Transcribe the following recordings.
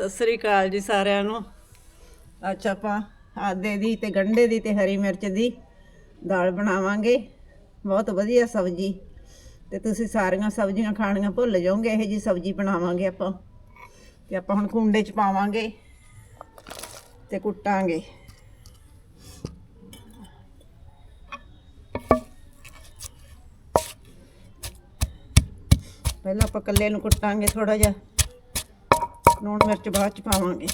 ਸਤਿ ਸ੍ਰੀ ਅਕਾਲ ਜੀ ਸਾਰਿਆਂ ਨੂੰ। ਅੱਜ ਆਪਾਂ ਆਦੇ ਦੀ ਤੇ ਗੰਢੇ ਦੀ ਤੇ ਹਰੀ ਮਿਰਚ ਦੀ ਦਾਲ ਬਣਾਵਾਂਗੇ। ਬਹੁਤ ਵਧੀਆ ਸਬਜ਼ੀ। ਤੇ ਤੁਸੀਂ ਸਾਰੀਆਂ ਸਬਜ਼ੀਆਂ ਖਾਣੀਆਂ ਭੁੱਲ ਜਾਓਗੇ, ਇਹੋ ਜੀ ਸਬਜ਼ੀ ਬਣਾਵਾਂਗੇ ਆਪਾਂ। ਤੇ ਆਪਾਂ ਹੁਣ ਕੁੰਡੇ 'ਚ ਪਾਵਾਂਗੇ ਤੇ ਕੁੱਟਾਂਗੇ। ਪਹਿਲਾਂ ਆਪਾਂ ਕੱਲੇ ਨੂੰ ਕੁੱਟਾਂਗੇ ਥੋੜਾ ਜਿਹਾ। ਲੂਣ ਮਿਰਚ ਬਾਅਦ ਚ ਪਾਵਾਂਗੇ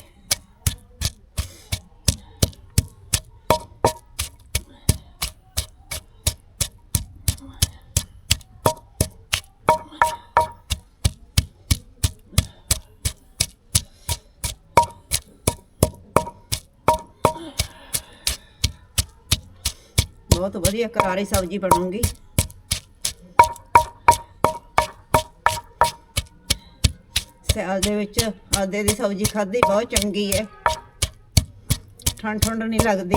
ਬਹੁਤ ਵਧੀਆ ਕਰਾਰੀ ਸਬਜ਼ੀ ਬਣੂਗੀ ਸਿਆਲ ਦੇ ਵਿੱਚ ਆਦੇ ਦੀ ਸਬਜ਼ੀ ਖਾਧੀ, ਬਹੁਤ ਚੰਗੀ ਹੈ ਠੰਡ ਠੰਡ ਨਹੀਂ ਲੱਗਦੀ।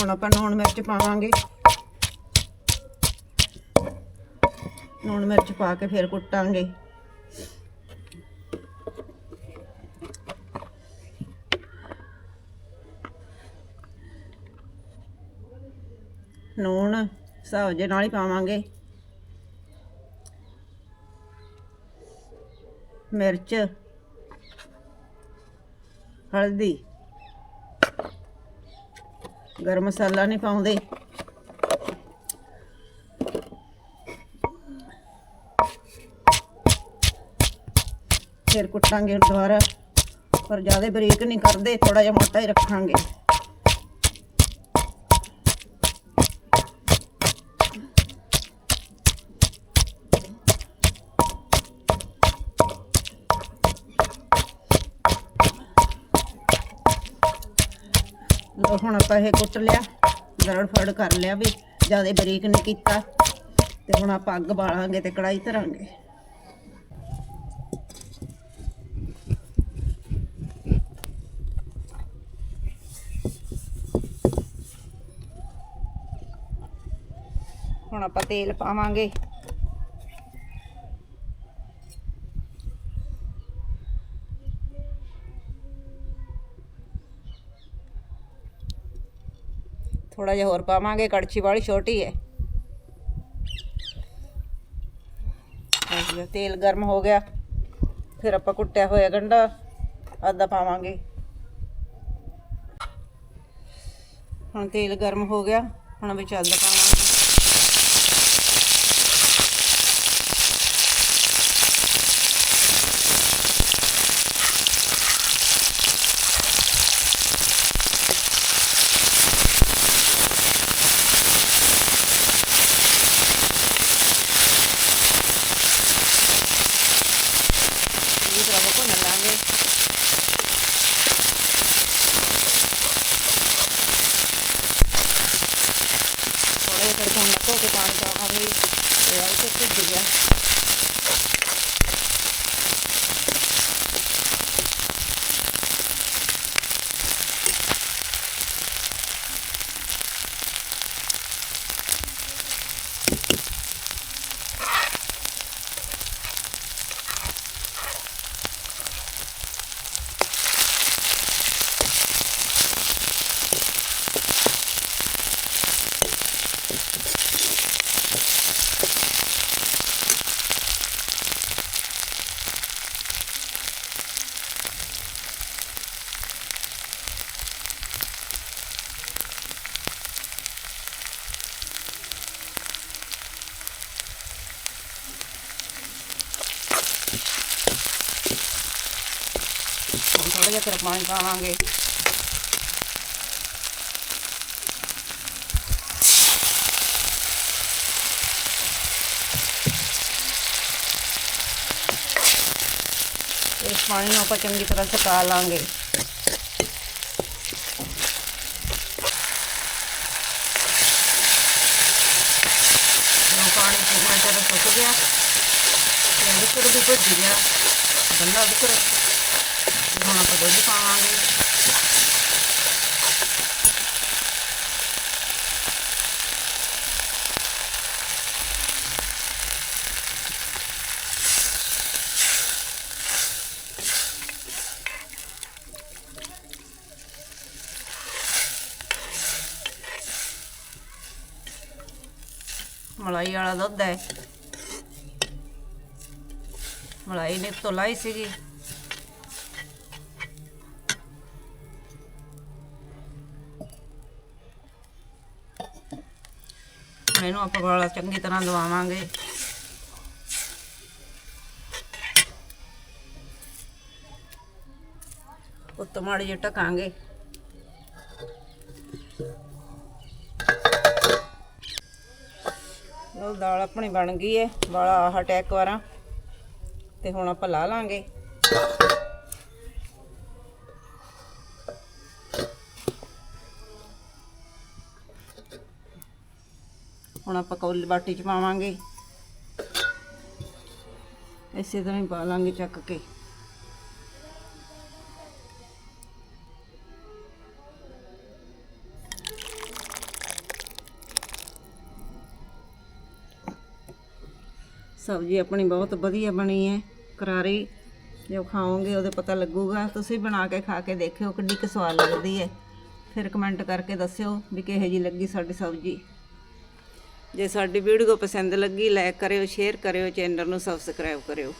ਹੁਣ ਆਪਾਂ ਲੂਣ ਮਿਰਚ ਪਾਵਾਂਗੇ। ਲੂਣ ਮਿਰਚ ਪਾ ਕੇ ਫਿਰ ਕੁੱਟਾਂਗੇ। ਨੂਣ, ਹਿਸਾਬ ਜੇ ਨਾਲ ਹੀ ਪਾਵਾਂਗੇ। ਮਿਰਚ, ਹਲਦੀ। ਗਰਮ ਮਸਾਲਾ ਨਹੀਂ ਪਾਉਂਦੇ। ਫਿਰ ਕੁੱਟਾਂਗੇ ਦੁਬਾਰਾ ਪਰ ਜ਼ਿਆਦਾ ਬਰੀਕ ਨਹੀਂ ਕਰਦੇ ਥੋੜਾ ਜਿਹਾ ਮੋਟਾ ਹੀ ਰੱਖਾਂਗੇ ਲੋ ਹੁਣ ਆਪਾਂ ਇਹ ਕੁੱਟ ਲਿਆ, ਗਰੜ ਫੜ ਕਰ ਲਿਆ ਵੀ, ਜ਼ਿਆਦਾ ਬਰੀਕ ਨਹੀਂ ਕੀਤਾ। ਤੇ ਹੁਣ ਆਪਾਂ ਅੱਗ ਬਾਲਾਂਗੇ ਤੇ ਕੜਾਈ ਧਰਾਂਗੇ। ਹੁਣ ਆਪਾਂ ਤੇਲ ਪਾਵਾਂਗੇ। ਥੋੜਾ ਜਿਹਾ ਹੋਰ ਪਾਵਾਂਗੇ, ਕੜਛੀ ਵਾਲੀ ਛੋਟੀ ਹੈ। ਤੇਲ ਗਰਮ ਹੋ ਗਿਆ। ਫਿਰ ਆਪਾਂ ਕੁੱਟਿਆ ਹੋਇਆ ਗੰਢਾ ਆਦਾ ਪਾਵਾਂਗੇ। ਹੁਣ ਤੇਲ ਗਰਮ ਹੋ ਗਿਆ, ਹੁਣ ਵਿੱਚ ਆਦਾ ਪਾਵਾਂਗੇ ਚੰਗੀ ਤਰ੍ਹਾਂ ਭੁੰਨ ਲਾਂਗੇ ਥੋੜਾ ਜਿਹਾ ਤੜਕਾ ਮੱਕੋ ਕੇ ਪਾਣੀ ਪਾਵਾਂਗੇ ਤੇ ਆਈ ਹੁਣ ਥੋੜਾ ਜਿਹਾ ਫਿਰ ਪਾਣੀ ਪਾਵਾਂਗੇ ਇਸ ਪਾਣੀ ਨੂੰ ਆਪਾਂ ਚੰਗੀ ਤਰ੍ਹਾਂ ਸੁਕਾ ਲਾਂਗੇ। ਪਾਣੀ ਪੂਰਾ ਤਰ੍ਹਾਂ ਸੁੱਕ ਗਿਆ। ਫਿਰ ਵੀ ਭੁੱਜ ਗਿਆ ਬੰਨਾ ਉਹਦੇ ਕਰ ਹੁਣ ਆਪਾਂ ਦੁੱਧ ਪਾਵਾਂਗੇ मलाई वाला दुध है ਮਲਾਈ ਨੇ ਤੋਂ ਲਾਈ ਸੀਗੀ। ਇਹਨੂੰ ਆਪਾਂ ਗਾਲਾ ਚੰਗੀ ਤਰ੍ਹਾਂ ਦਵਾਵਾਂਗੇ ਉੱਤੋਂ ਮਾੜੀ ਜਿਹੀ ਢਕਾਂਗੇ। ਲੋ ਦਾਲ ਆਪਣੀ ਬਣ ਗਈ ਹੈ ਵਾਲਾ ਆਹ ਟੈਕ ਵਾਰਾਂ। ਤੇ ਹੁਣ ਆਪਾਂ ਲਾ ਲਾਂਗੇ। ਹੁਣ ਆਪਾਂ ਕੌਲੀ ਬਾਟੀ ਚ ਪਾਵਾਂਗੇ। ਇਸੇ ਤਰ੍ਹਾਂ ਹੀ ਪਾ ਲਾਂਗੇ ਚੱਕ ਕੇ। ਸਬਜ਼ੀ ਆਪਣੀ ਬਹੁਤ ਵਧੀਆ ਬਣੀ ਹੈ। ਕਰਾਰੀ, ਜੋ ਖਾਓਗੇ ਉਹਦੇ ਪਤਾ ਲੱਗੂਗਾ। ਤੁਸੀਂ ਬਣਾ ਕੇ ਖਾ ਕੇ ਦੇਖਿਓ ਕਿੰਨੀ ਕੁ ਸਵਾਦ ਲੱਗਦੀ ਹੈ ਫਿਰ ਕਮੈਂਟ ਕਰਕੇ ਦੱਸਿਓ ਵੀ ਕਿਹੋ ਜੀ ਲੱਗੀ ਸਾਡੀ ਸਬਜ਼ੀ। ਜੇ ਸਾਡੀ ਵੀਡੀਓ ਪਸੰਦ ਲੱਗੀ ਲਾਈਕ ਕਰਿਓ ਸ਼ੇਅਰ ਕਰਿਓ ਚੈਨਲ ਨੂੰ ਸਬਸਕ੍ਰਾਈਬ ਕਰਿਓ।